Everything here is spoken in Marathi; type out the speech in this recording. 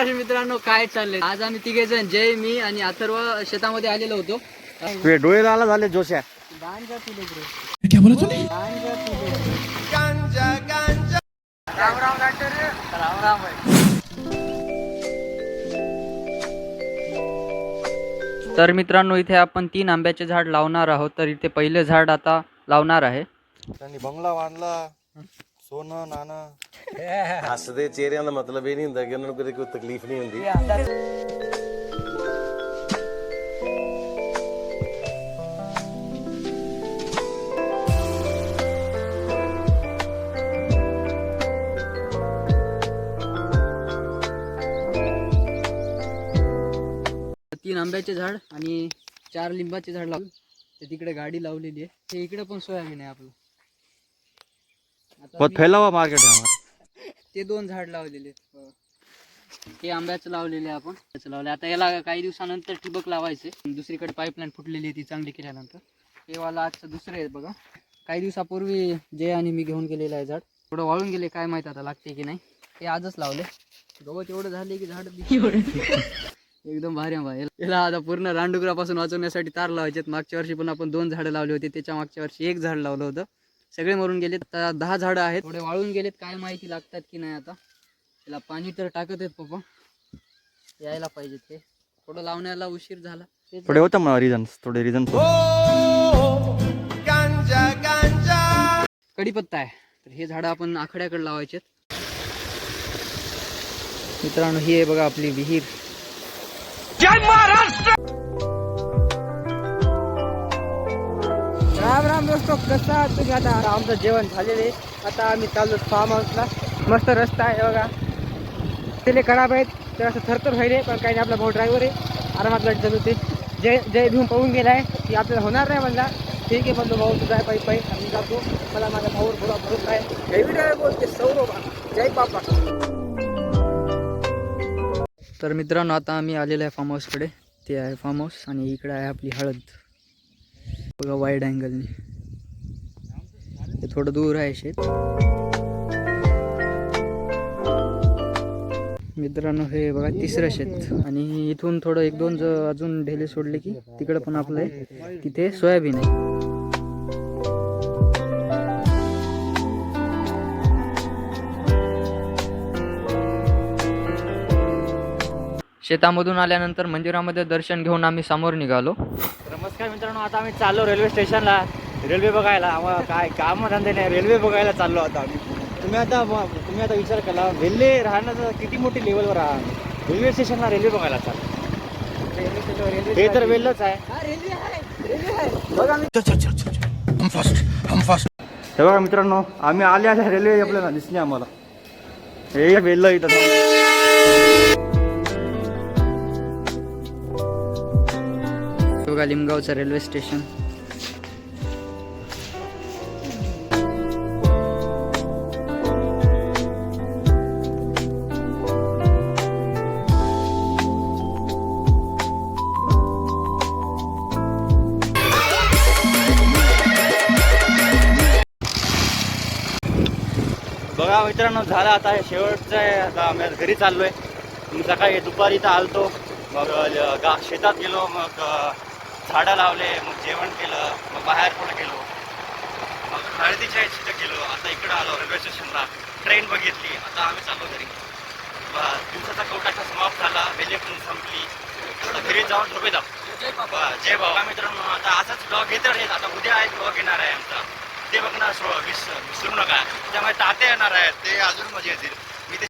मित्रांनो काय चाललंय? आज आम्ही तिघे जण जय मी आणि अथर्व शेतामध्ये आलेलो होतो. डोळे लाला झाले जोश्या. गांजा पिले ब्रो. गांजा पिले राम राम डॉक्टर राम राम. तर मित्रांनो इथे आपण तीन आंब्याचे झाड लावणार आहोत. तर इथे पहिले झाड आता लावणार आहे. त्यांनी बंगला बांधला. सोनं नाणं ਹੱਸਦੇ ਚਿਹਰਿਆਂ ਦਾ ਮਤਲਬ ਇਹ ਨਹੀਂ ਹੁੰਦਾ ਕਿ ਉਹਨਾਂ ਨੂੰ ਕਦੇ ਕੋਈ ਤਕਲੀਫ ਨਹੀਂ ਹੁੰਦੀ तीन आंब्याचे झाड आणि चार लिंबाचे झाड लावून ते तिकडे गाडी लावलेली आहे ते इकडे पण सोयाबीन आहे आपलं बहुत फैला हुआ मार्केट है हमारा ते दोन झाड लावलेले आहेत. हो. आंब्याचं लावलेले आहे आपण. त्याचं लावले. आता याला काही दिवसानंतर ठिबक लावायचे. दुसरीकडे पाईपलाईन फुटलेली आहे ती चांगली केल्यानंतर. हे वाला आजचं दुसरं आहे बघा. काही दिवसापूर्वी जय आणि मी घेऊन गेलेलं आहे झाड. थोडं वाळून गेले काय माहीत आता लागते की नाही. हे आजच लावले. गवत एवढं झाले की झाड एकदम भारी आंबा. आहे. याला आता पूर्ण रानडुकरापासून वाचवण्यासाठी तार लावायचे मागच्या वर्षी पण आपण दोन झाडं लावली होती. त्याच्या मागच्या वर्षी एक झाड लावलं होतं. सगळे मरून गेलेत. आता दहा झाडं आहेत. थोडे वाळून गेलेत. काय माहिती लागतात की नाही आता. त्याला पाणी तर टाकत आहेत पप्पा. यायला पाहिजे ते थोडं लावण्याला उशीर झाला. तेच थोडे होतं मला रिझन्स थोडे रिझन कढीपत्ता आहे. तर हे झाडं आपण आखड्याकडे लावायचे मित्रांनो ही आहे बघा आपली विहीर. राम राम दोस्तो कसं आहात तुम्ही आता? आमचं जेवण झालेले आता आम्ही चाललो फार्म हाऊसला मस्त रस्ता आहे बघा. तिले खराब आहेत तर असं थरथर व्हायले पण काही नाही आपला भाऊ ड्रायव्हर आहे. आरामात गाडी चालवते जय जय भीम पाहून गेलाय. की आपल्याला होणार नाही म्हणला. ठीक आहे म्हणतो भाऊ तुझा पायी पायी. आम्ही जातो. मला माझ्या भाऊवर थोडा भरोसा आहे. हेवी ड्रायव्हर बोलते सौरभ. जय बापा तर मित्रांनो आता आम्ही आलेलो आहे फार्म हाऊसकडे ते आहे फार्म हाऊस आणि इकडे आहे आपली हळद. बघा वाईड अँगलने हे थोडं दूर आहे शेत. मित्रांनो हे बघा तिसरं शेत. आणि इथून थोडं एक दोन अजून ढेले सोडले की तिकडं पण आपलं आहे. तिथे सोयाबीन आहे. शेतामधून आल्यानंतर मंदिरामध्ये दर्शन घेऊन आम्ही समोर निघालो. नमस्कार मित्रांनो आता आम्ही चाललो रेल्वे स्टेशनला. रेल्वे बघायला. आम्हाला काय काम धंदे नाही. रेल्वे बघायला चाललो आता आम्ही. तुम्ही आता तुम्ही आता विचार केला रेल्वे राहण्याचं किती मोठी लेवलवर राहा रेल्वे स्टेशनला रेल्वे बघायला चाललो हे तर वेल्लच आहे. हे बघा मित्रांनो आम्ही आले आल्या रेल्वे आपल्याला दिसली आम्हाला. हे वेल्ल इथं. बघा लिमगावचं रेल्वे स्टेशन. बघा मित्रांनो झालं आता हे शेवटचं आहे. आता आम्ही घरी चाललोय. मी सकाळी दुपारी तर आलतो. मग गा शेतात गेलो. मग झाडं लावले मग जेवण केलं मग बाहेर पुढे गेलो? मग हळदीच्या तिथं गेलो. आता इकडं आलो रेल्वे स्टेशनला. ट्रेन बघितली. आता आम्ही चाललो घरी. दिवसाचा कवटाचा समाप्त झाला. वेले पण संपली. थोडं घरी जाऊन झोपे जाऊ. जय बाबा मित्रांनो आता असाच ब्लॉग घेत राहील. आता उद्या एक ब्लॉग येणार आहे आमचा. ते बघणार विस- विसरू नका. त्यामुळे ताते येणार आहेत. ते अजून मजा येतील.